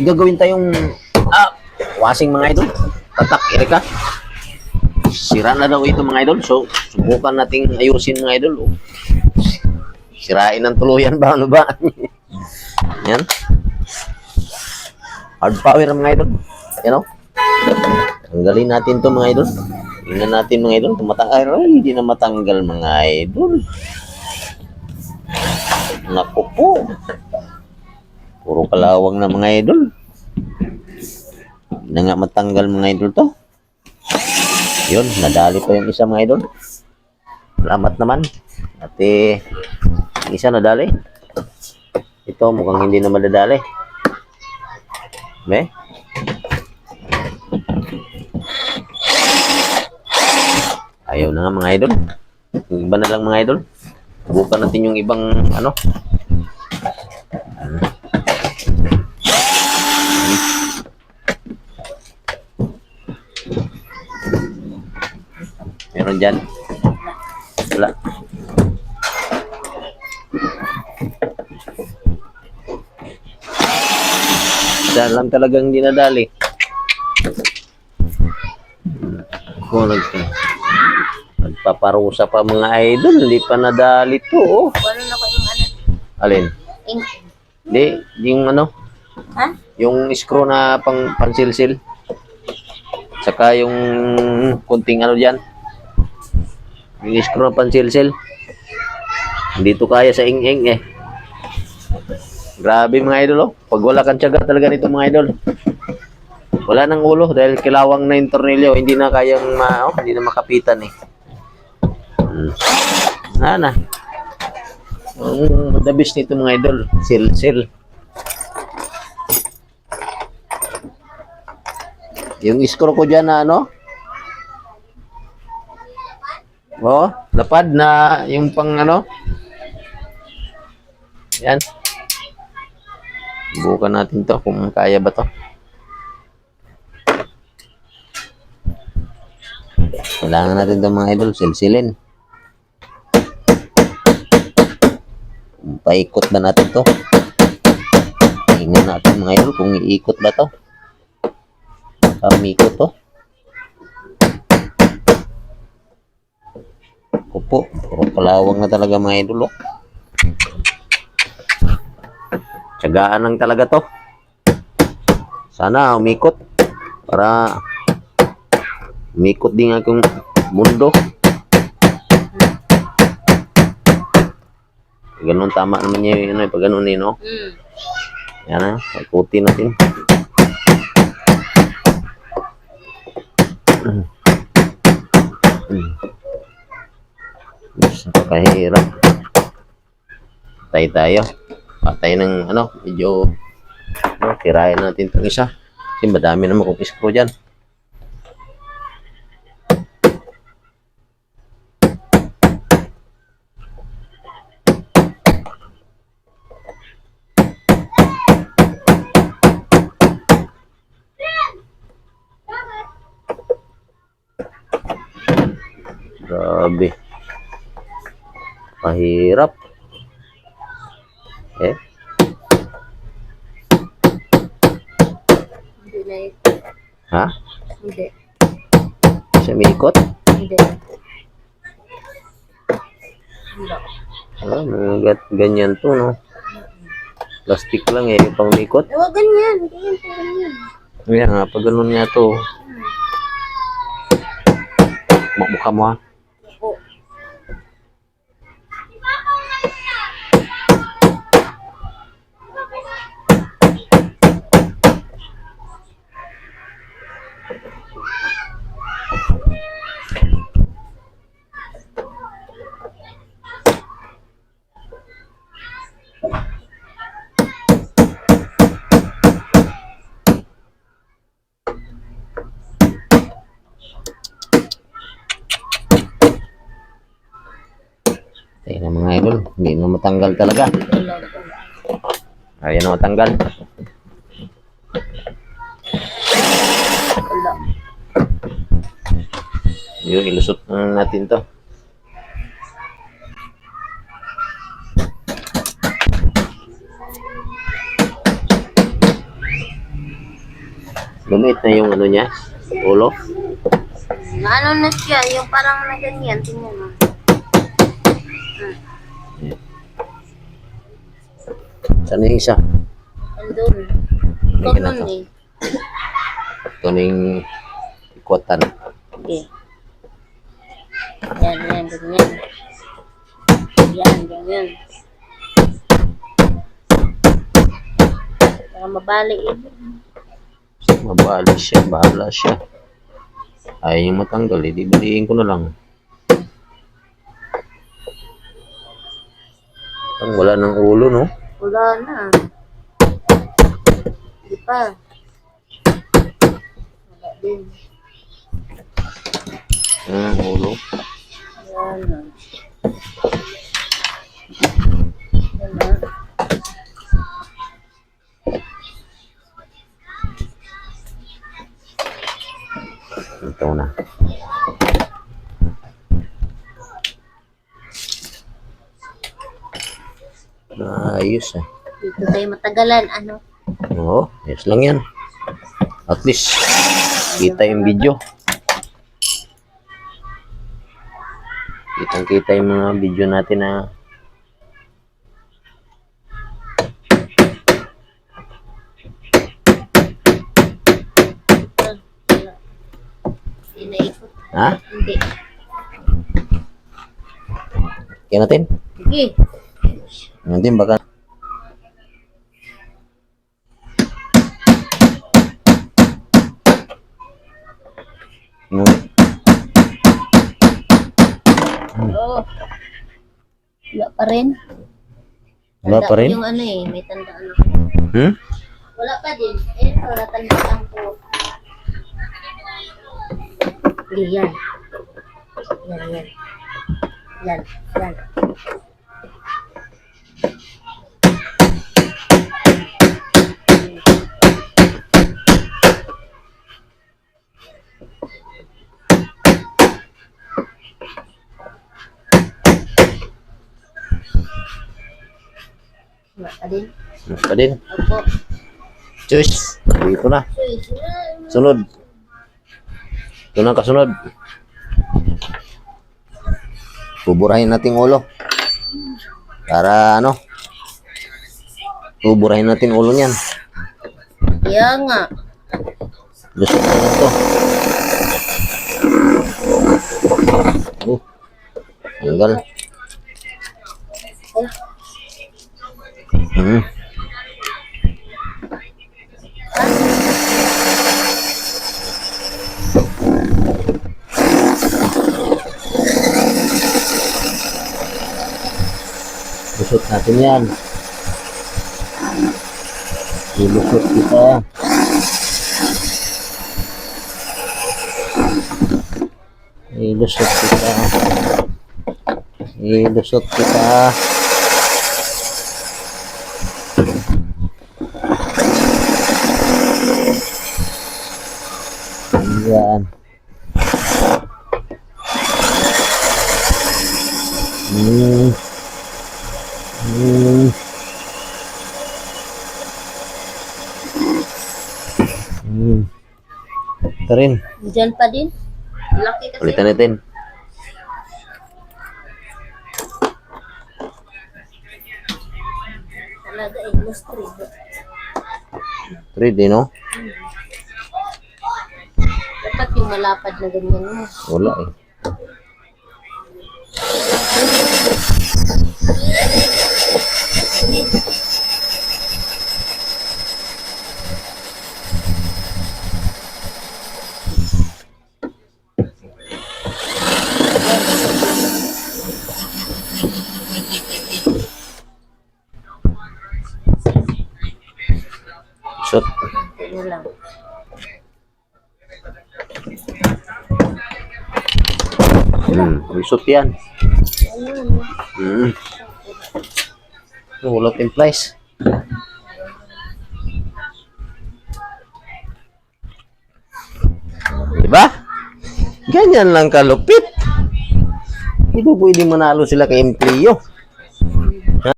Gagawin tayong ah, washing mga idol. Tatak, Erika. Sira na daw ito mga idol. So, subukan nating ayusin mga idol. Oh. Sirain ng tuluyan ba? Ano ba? Yan. Hard power mga idol. Yan o. Tanggalin natin to mga idol. Tingnan natin mga idol. Tumatanggal. Ay, hindi na matanggal mga idol. Naku po. Puro kalawang na mga idol. Hindi na nga matanggal mga idol to. Yun, nadali pa yung isa mga idol. Salamat naman. At eh, isa nadali. Ito, mukhang hindi na madadali. Be? Ayaw na nga mga idol. Yung iba na lang mga idol. Subukan natin yung ibang ano. Dyan. Wala. Saan lang talagang dinadali. Ako nag nagpaparusa pa mga idol, hindi pa nadali to. Oh. Wala na ko yung ano. Alin? Ink. Hindi, yung ano, Ha? yung screw na pang pansilsil. Saka yung kunting ano diyan. Yung screw pansilsil. Hindi to kaya sa ing-ing eh. Grabe mga idol oh. Pag wala kang tiyaga talaga nito mga idol. Wala nang ulo dahil kilawang na yung tornilyo. Hindi na kayang ma, oh, hindi na makapitan eh. Hmm. Ana. Ang the best nito mga idol. Sil-sil. Yung screw ko dyan na ano? Oh, lapad na yung pang ano? Yan. Subukan natin to kung kaya ba to. Kailangan natin to mga idol, silsilin. Paikot ba natin to? Tingnan natin mga idol kung iikot ba to. Umikot to. Kupo, puro kalawang na talaga mga idol. Oh. Tsagaan lang talaga to. Sana umikot para umikot din akong mundo. Ganun tama naman niya yun, ano, pag ganun eh, no? Hmm. Yan na, ikutin natin. Napakahirap. Patay tayo. Patay ng ano, medyo no, tirayan natin itong isa. Kasi madami naman kung screw dyan. Grabe. Mahirap. Eh, Hindi na ha? Hindi. Siya may ikot? Hindi. Wala. Ah, mga ganyan to, no? Plastic lang eh, pang ikot. Eh, wag ganyan. Ganyan ganyan. Kaya nga, pag ganun nga to. Mukha mo ha. Oo. Idol, hindi na matanggal talaga. Ayan na matanggal. Yun, ilusot na natin to. Lumit na yung ano niya, ulo. Ano na siya, yung parang na ganyan, tingnan mo. Saan yung isa? Andun. Ganito. nun eh. Ito na yung ikutan. Okay. Yan, yan, ganyan. Yan, ganyan. Para mabali eh. Mabali siya, bahala siya. Ayaw yung matanggal, eh. Di baliin ko na lang. Ang wala ng ulo, no? Wala na. Di pa. Wala din. Ang ulo. Wala na. Ayos eh. Dito tayo matagalan. Ano? Oo, ayos lang yan. At least, kita yung video. Kitang kita yung mga video natin na Wala. Inaikot. ha? Hindi. Kaya natin. Sige. Natin baka Hmm. Oo. Wala pa rin. Wala Tanda pa rin? Yung ano eh, may tandaan ako. Hmm? Wala pa din. Eh, wala tandaan ko. Yan. Yan, yan. Yan, yan. Wala pa din. Mas pa din. Opo. Choice. Dito na. Sunod. Ito na kasunod. Buburahin natin ulo. Para ano? Buburahin natin ulo niyan. Kaya nga. Gusto ko na to. Oh. Tanggal. Hmm. Lusot natin yan. Ilusot kita. Ilusot kita. Ilusot kita. Hmm. Ito rin. Diyan pa din. Laki kasi. Ulitan natin. Talaga eh, industry. 3D, no? Dapat yung malapad na ganyan mo. Wala eh. Shot. Ganyan lang. Lusot yan. Ayun. Hmm. Wala implies. Diba? Ganyan lang kalupit. Hindi pwede manalo sila kay Empleo.